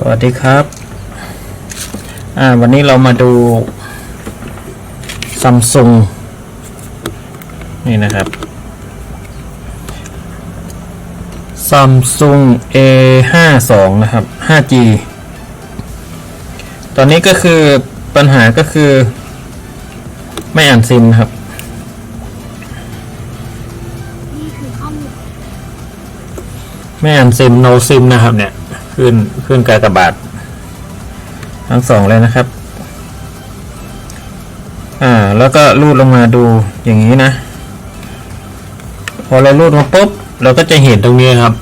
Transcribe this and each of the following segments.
สวัสดีครับ อ่า วันนี้เรามาดูซัมซุงนี่นะครับซัมซุง A 5 2นะครับ 5G ตอนนี้ก็คือปัญหาก็คือ ไม่อ่านซิมนะครับ ไม่อ่านซิม no ซิมนะครับเนี่ย ขึ้นขึ้นกากบาททั้งสองเลยนะครับ อ่า แล้วก็รูดลงมาดูอย่างนี้นะ พอเรารูดมาปุ๊บ เราก็จะเห็นตรงนี้ครับ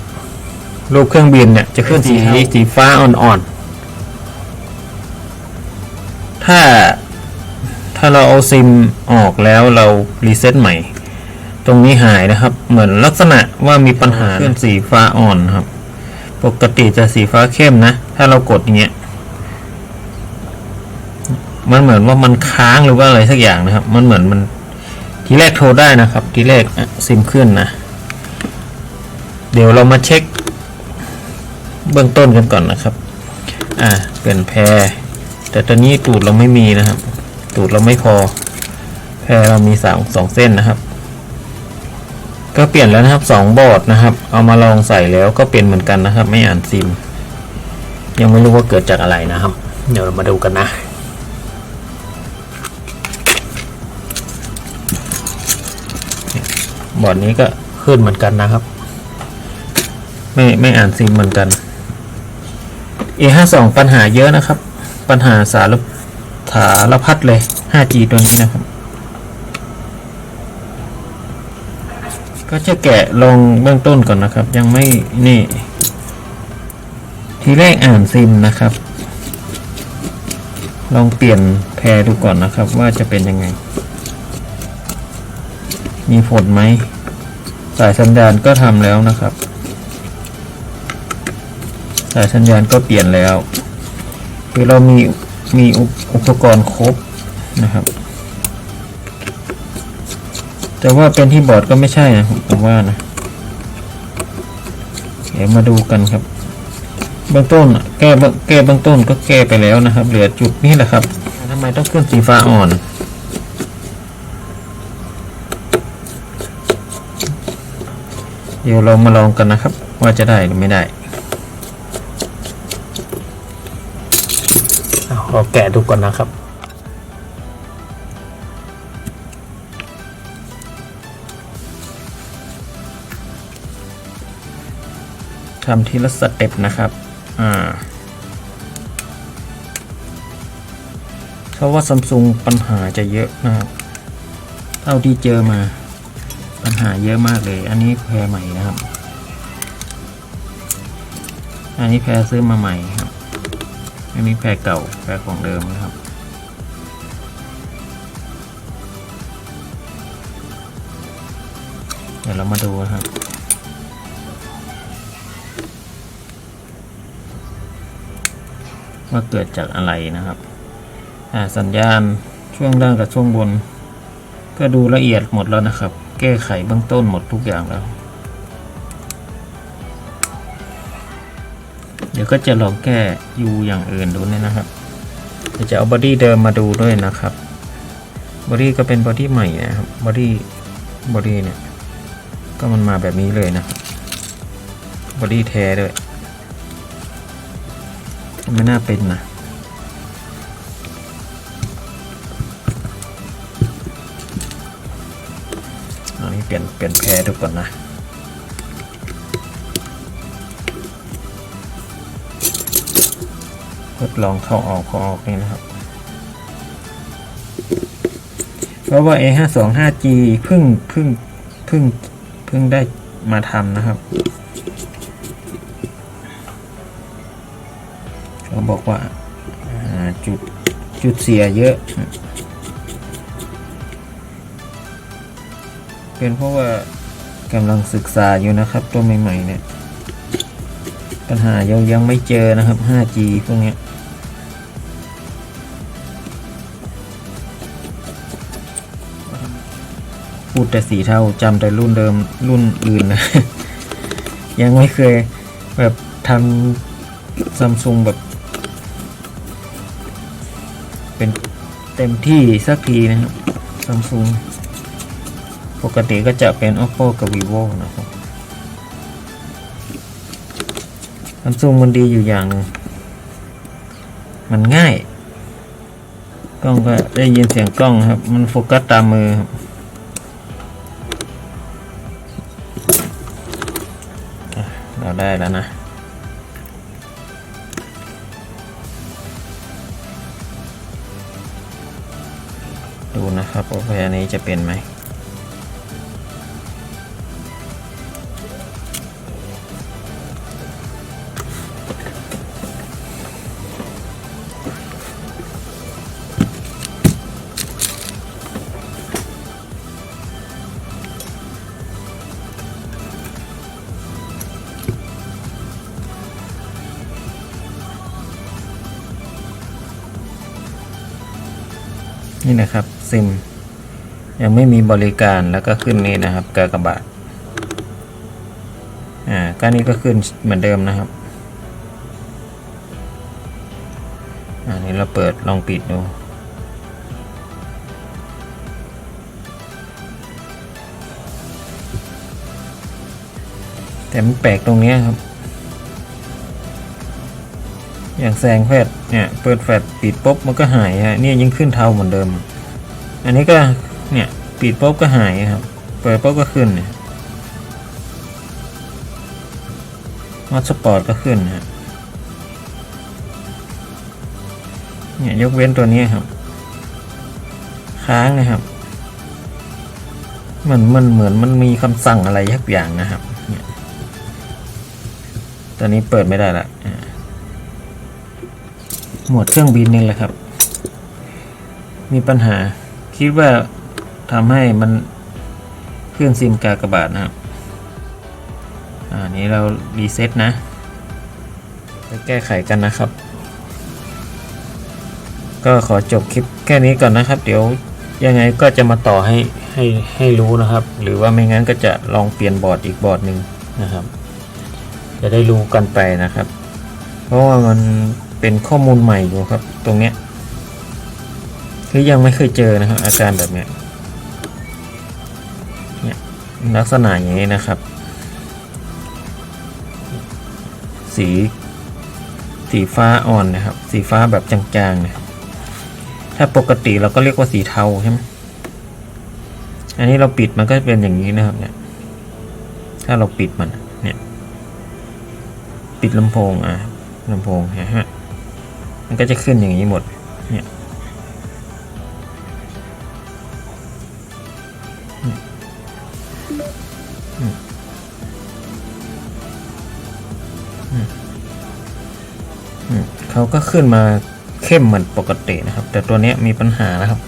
รูปเครื่องบินเนี่ยจะขึ้นสีสีฟ้าอ่อนๆ ถ้าถ้าเราเอาซิมออกแล้วเรารีเซ็ตใหม่ ตรงนี้หายนะครับ เหมือนลักษณะว่ามีปัญหาขึ้นสีฟ้าอ่อนครับ ปกติจะสีฟ้าเข้มนะ ถ้าเรากดอย่างเงี้ย มันเหมือนว่ามันค้างหรือว่าอะไรสักอย่างนะครับ มันเหมือนมันทีแรกโทรได้นะครับ ทีแรกซิมขึ้นนะ เดี๋ยวเรามาเช็ค เบื้องต้นกันก่อนนะครับ อ่า เปลี่ยนแพร แต่ตอนนี้ตูดเราไม่มีนะครับ ตูดเราไม่พอ แพรเรามีสามสองเส้นนะครับ ก็เปลี่ยนแล้วนะครับสองบอร์ดนะครับ เอามาลองใส่แล้วก็เป็นเหมือนกันนะครับ ไม่อ่านซิม ยังไม่รู้ว่าเกิดจากอะไรนะครับ เดี๋ยวเรามาดูกันนะบอร์ดนี้ก็ขึ้นเหมือนกันนะครับ ไม่ไม่อ่านซิมเหมือนกัน A52 ปัญหาเยอะนะครับ ปัญหาสารสารพัดเลย 5G ตัวนี้นะครับ ก็จะแกะลองเบื้องต้นก่อนนะครับ ยังไม่นี่ ทีแรกอ่านซิมนะครับ ลองเปลี่ยนแพรดูก่อนนะครับ ว่าจะเป็นยังไง มีผลไหมสายสัญญาณก็ทำแล้วนะครับ สายสัญญาณก็เปลี่ยนแล้ว คือเรามีมีอุปอุปกรณ์ครบนะครับ แต่ว่าเป็นที่บอร์ดก็ไม่ใช่นะผมว่านะเดี๋ยวมาดูกันครับ เบื้องต้นแก้เบื้องแก้เบื้องต้นก็แก้ไปแล้วนะครับ เหลือจุดนี้แหละครับทำไมต้องขึ้นสีฟ้าอ่อนเดี๋ยวเรามาลองกันนะครับ ว่าจะได้หรือไม่ได้เอาเราแกะดูก่อนนะครับ ทำทีละสเต็ปนะครับ อ่าเพราะว่าซัมซุงปัญหาจะเยอะนะครับเท่าที่เจอมาปัญหาเยอะมากเลย อันนี้แพรใหม่นะครับ อันนี้แพรซื้อมาใหม่ครับ อันนี้แพรเก่าแพรของเดิมนะครับ เดี๋ยวเรามาดูนะครับ ว่าเกิดจากอะไรนะครับสัญญาณช่วงล่างกับช่วงบน ก็ดูละเอียดหมดแล้วนะครับ แก้ไขเบื้องต้นหมดทุกอย่างแล้ว เดี๋ยวก็จะลองแก้ยูอย่างอื่นดูเนี่ยนะครับเดี๋ยวจะเอาบอดี้เดิมมาดูด้วยนะครับบอดี้ก็เป็นบอดี้ใหม่นะครับบอดี้บอดี้เนี่ยก็มันมาแบบนี้เลยนะบบอดี้แท้ด้วย ไม่น่าเป็นนะอันนี้เปลี่ยนเปลี่ยนแพรดูก่อนนะทดลองเข้าออกเข้าออกนี่นะครับ เพราะว่า A52 5G เพิ่งเพิ่งเพิ่งเพิ่งได้มาทำนะครับ บอกว่าาจุดจุดเสียเยอะ เป็นเพราะว่ากำลังศึกษาอยู่นะครับ ตัวใหม่ๆเนี่ย ปัญหายังยังไม่เจอนะครับ 5G พวกนี้พูดแต่สีเทาจำแต่รุ่นเดิมรุ่นอื่นนะ ยังไม่เคยแบบทำซัมซุงแบบ เป็นเต็มที่สักทีนะครับซัมซุงปกติก็จะเป็น oppo กับ vivo นะครับซัมซุงมันดีอยู่อย่างนึงมันง่ายกล้องก็ได้ยินเสียงกล้องครับ มันโฟกัสตามมือครับเราได้แล้วนะ ดูนะครับว่าแพรนี้จะเป็นไหม นี่นะครับซิม ยังไม่มีบริการแล้วก็ขึ้นนี่นะครับกากบาทอ่าก็นี่ก็ขึ้นเหมือนเดิมนะครับอันนี้เราเปิดลองปิดดูแต่มันแปลกตรงนี้ครับ อย่างแซงแฟดเนี่ยเปิดแฟดปิดปุ๊บมันก็หายฮะเนี่ยยังขึ้นเทาเหมือนเดิม อันนี้ก็เนี่ยปิดปุ๊บก็หายครับ เปิดปุ๊บก็ขึ้นเนี่ยมอสปอร์ตก็ขึ้นฮะเนี่ยยกเว้นตัวนี้ครับ ค้างนะครับมันมันเหมือนมันมีคำสั่งอะไรยักอย่างนะครับ เนี่ย ตอนนี้เปิดไม่ได้ละ หมวดเครื่องบินนี่แหละครับ มีปัญหาคิดว่าทำให้มันเครื่องซิมกากบาทนะครับอ่านี้เรารีเซ็ตนะไปแก้ไขกันนะครับ ก็ขอจบคลิปแค่นี้ก่อนนะครับ เดี๋ยวยังไงก็จะมาต่อให้ให้ให้รู้นะครับ หรือว่าไม่งั้นก็จะลองเปลี่ยนบอร์ดอีกบอร์ดหนึ่งนะครับ จะได้รู้กันไปนะครับ เพราะว่ามัน เป็นข้อมูลใหม่อยู่ครับ ตรงเนี้ยคือยังไม่เคยเจอนะครับ อาการแบบเนี้ยเนี่ยลักษณะอย่างนี้นะครับ สีสีฟ้าอ่อนนะครับ สีฟ้าแบบจางๆเนี่ยถ้าปกติเราก็เรียกว่าสีเทาใช่ไหมอันนี้เราปิดมันก็เป็นอย่างนี้นะครับ เนี่ย ถ้าเราปิดมัน เนี่ย ปิดลำโพงอะลำโพงเห็นไห มันก็จะขึ้นอย่างนี้หมด เนี่ย เขาก็ขึ้นมาเข้มเหมือนปกตินะครับ แต่ตัวนี้มีปัญหานะครับ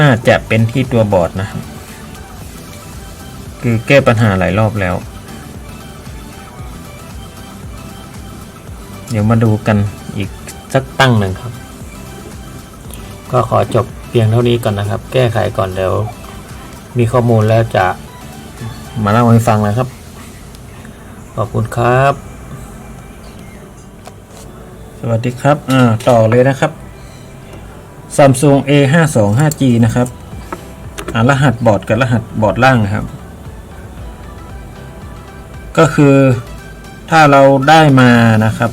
น่าจะเป็นที่ตัวบอร์ดนะครับ คือแก้ปัญหาหลายรอบแล้ว เดี๋ยวมาดูกันอีกสักตั้งหนึ่งครับ ก็ขอจบเพียงเท่านี้ก่อนนะครับ แก้ไขก่อนเดี๋ยวมีข้อมูลแล้วจะมาเล่าให้ฟังนะครับ ขอบคุณครับ สวัสดีครับ อ่า ต่อเลยนะครับ Samsung A 5 2 5 G นะครับ อ่ารหัสบอร์ดกับรหัสบอร์ดล่างครับ ก็คือถ้าเราได้มานะครับ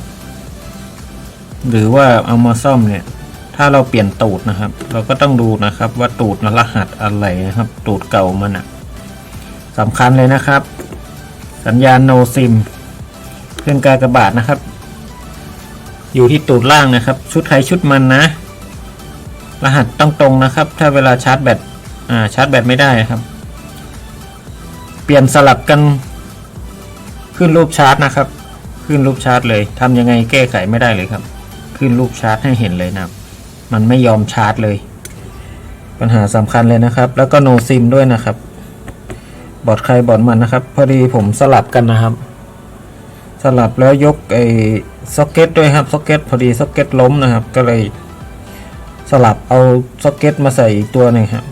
หรือว่าเอามาซ่อมเนี่ย ถ้าเราเปลี่ยนตูดนะครับ เราก็ต้องดูนะครับว่าตูดรหัสอะไรนะครับ ตูดเก่ามันอะสำคัญเลยนะครับ สัญญาณ no sim เครื่องกากบาทนะครับ อยู่ที่ตูดล่างนะครับ ชุดใครชุดมันนะ รหัสต้องตรงนะครับ ถ้าเวลาชาร์จแบตอ่าชาร์จแบตไม่ได้ครับ เปลี่ยนสลับกันขึ้นรูปชาร์จนะครับ ขึ้นรูปชาร์จเลยทำยังไงแก้ไขไม่ได้เลยครับ ขึ้นรูปชาร์จให้เห็นเลยนะครับ มันไม่ยอมชาร์จเลย ปัญหาสำคัญเลยนะครับ แล้วก็โนซิมด้วยนะครับ บอดใครบอดมันนะครับ พอดีผมสลับกันนะครับ สลับแล้วยกไอ้ซ็อกเก็ตด้วยครับซ็อกเก็ตพอดีซ็อกเก็ตล้มนะครับ ก็เลยสลับเอาซ็อกเก็ตมาใส่อีกตัวหนึ่งครับ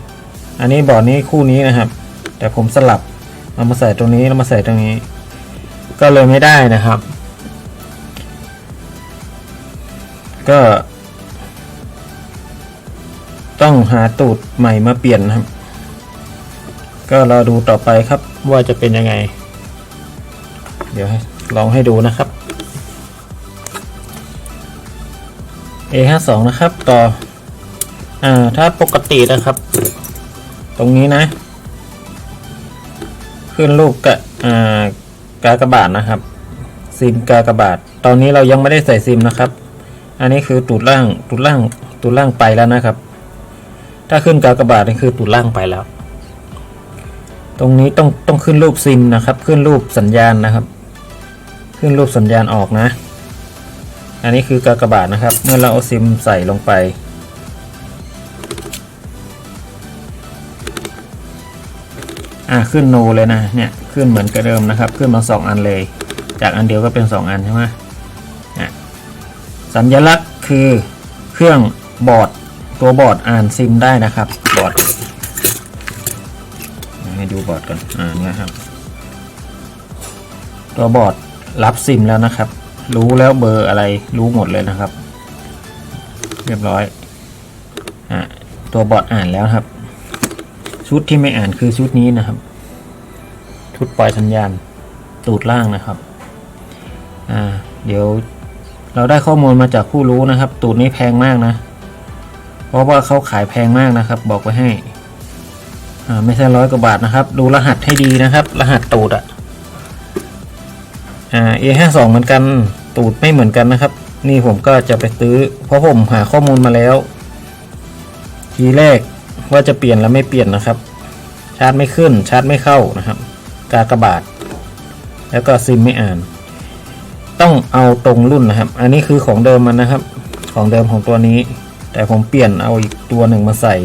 อันนี้บอร์ดนี้คู่นี้นะครับ แต่ผมสลับเอามาใส่ตรงนี้แล้วมาใส่ตรงนี้ ก็เลยไม่ได้นะครับ ก็ ต้องหาตูดใหม่มาเปลี่ยนนะครับ ก็รอดูต่อไปครับว่าจะเป็นยังไง เดี๋ยวลองให้ดูนะครับ A52 นะครับต่อ อ่า ถ้าปกตินะครับ ตรงนี้นะ ขึ้นรูปกะอ่ากากบาทนะครับ ซิมกากบาท ตอนนี้เรายังไม่ได้ใส่ซิมนะครับ อันนี้คือตูดล่างตูดล่างตูดล่างไปแล้วนะครับ ถ้าขึ้นกากบาทนี่คือตูดล่างไปแล้ว ตรงนี้ต้องต้องขึ้นรูปซิมนะครับ ขึ้นรูปสัญญาณนะครับ ขึ้นรูปสัญญาณออกนะ อันนี้คือกากบาทนะครับ เมื่อเราเอาซิมใส่ลงไปอ่าขึ้นโนเลยนะเนี่ยขึ้นเหมือนกับเดิมนะครับ ขึ้นมาสองอันเลย จากอันเดียวก็เป็นสองอันใช่ไหม สัญลักษณ์คือเครื่องบอร์ดตัวบอร์ดอ่านซิมได้นะครับบอร์ดให้ดูบอร์ดก่อนอ่าเนี่ยครับ ตัวบอร์ดรับซิมแล้วนะครับ รู้แล้วเบอร์อะไรรู้หมดเลยนะครับ เรียบร้อยอะตัวบอร์ดอ่านแล้วครับ ชุดที่ไม่อ่านคือชุดนี้นะครับ ชุดปล่อยสัญญาณตูดล่างนะครับ อ่า เดี๋ยว เราได้ข้อมูลมาจากผู้รู้นะครับ ตูดนี้แพงมากนะ เพราะว่าเขาขายแพงมากนะครับ บอกไว้ให้ อ่าไม่ใช่ร้อยกว่าบาทนะครับ ดูรหัสให้ดีนะครับ รหัสตูดอะอ่า A52 เหมือนกัน ตูดไม่เหมือนกันนะครับ นี่ผมก็จะไปซื้อ เพราะผมหาข้อมูลมาแล้ว ทีแรกว่าจะเปลี่ยนแล้วไม่เปลี่ยนนะครับ ชาร์จไม่ขึ้น ชาร์จไม่เข้านะครับ กากบาท แล้วก็ซิมไม่อ่าน ต้องเอาตรงรุ่นนะครับ อันนี้คือของเดิมมันนะครับ ของเดิมของตัวนี้ แต่ผมเปลี่ยนเอาอีกตัวหนึ่งมาใส่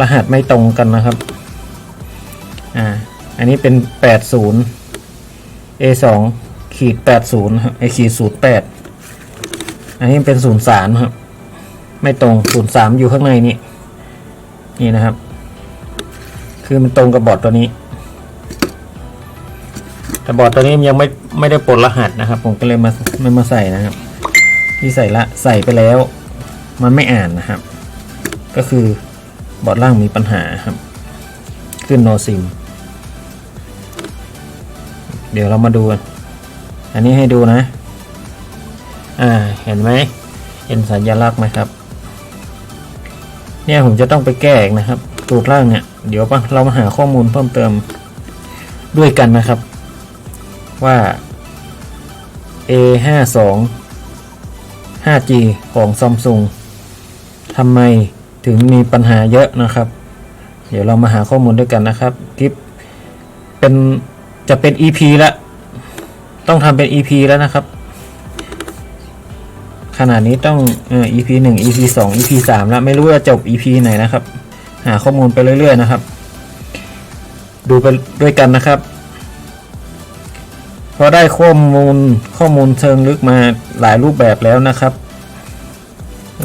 รหัสไม่ตรงกันนะครับ อ่า อันนี้เป็น 80 A2 ขีด 80ครับไอขีด08 อันนี้เป็น 03ครับ ไม่ตรง 03 อยู่ข้างในนี่นี่นะครับ คือมันตรงกับบอร์ดตัวนี้ แต่บอร์ดตัวนี้ยังไม่ไม่ได้ปลดรหัสนะครับ ผมก็เลยมาไม่มาใส่นะครับ ที่ใส่ละใส่ไปแล้ว มันไม่อ่านนะครับ ก็คือบอร์ดล่างมีปัญหาครับ ขึ้นโนซิมเดี๋ยวเรามาดู อันนี้ให้ดูนะ อ่าเห็นไหมเห็นสัญลักษณ์ไหมครับ เนี่ยผมจะต้องไปแก้อีกนะครับตูดล่างเนี่ย เดี๋ยวปะเรามาหาข้อมูลเพิ่มเติมด้วยกันนะครับ ว่า A52 5G ของ Samsung ทำไมถึงมีปัญหาเยอะนะครับ เดี๋ยวเรามาหาข้อมูลด้วยกันนะครับคลิปเป็นจะเป็น EP และต้องทำเป็น EP แล้วนะครับ ขนาดนี้ต้องเอ่อ EP หนึ่ง EP สอง EP สามแล้วไม่รู้ว่าจบ EP ไหนนะครับ หาข้อมูลไปเรื่อย ๆ นะครับ ดูไปด้วยกันนะครับ พอได้ข้อมูลข้อมูลเชิงลึกมาหลายรูปแบบแล้วนะครับ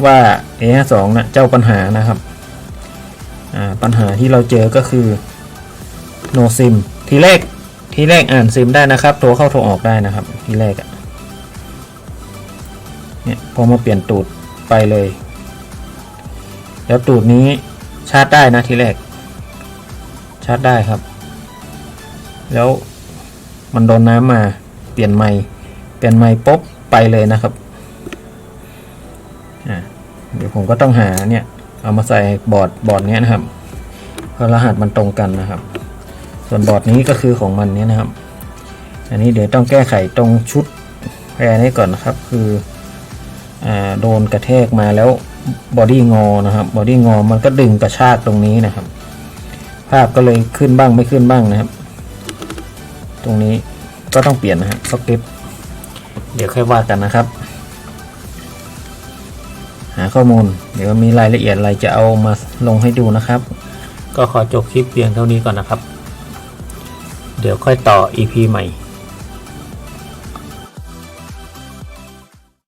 ว่า A52 นะเจ้าปัญหานะครับปัญหาที่เราเจอก็คือ no sim ทีแรกทีแรกอ่านซิมได้นะครับโทรเข้าโทรออกได้นะครับทีแรกอะเนี่ยพอมาเปลี่ยนตูดไปเลย แล้วตูดนี้ชาร์จได้นะทีแรก ชาร์จได้ครับ แล้ว มันโดนน้ำมา เปลี่ยนไม้เปลี่ยนไม้ปุ๊บไปเลยนะครับเดี๋ยวผมก็ต้องหาเนี่ยเอามาใส่บอร์ดบอร์ดเนี้ยนะครับเพราะรหัสมันตรงกันนะครับ ส่วนบอร์ดนี้ก็คือของมันเนี่ยนะครับ อันนี้เดี๋ยวต้องแก้ไขตรงชุดแพรนี้ก่อนนะครับ คืออโดนกระแทกมาแล้วบอดี้งอนะครับบอดี้งอมันก็ดึงกระชากตรงนี้นะครับ ภาพก็เลยขึ้นบ้างไม่ขึ้นบ้างนะครับ ตรงนี้ก็ต้องเปลี่ยนนะฮะสคริปต์เดี๋ยวค่อยว่ากันนะครับ หาข้อมูล เดี๋ยวมีรายละเอียดอะไรจะเอามาลงให้ดูนะครับ ก็ขอจบคลิปเพียงเท่านี้ก่อนนะครับ เดี๋ยวค่อยต่อ EP ใหม่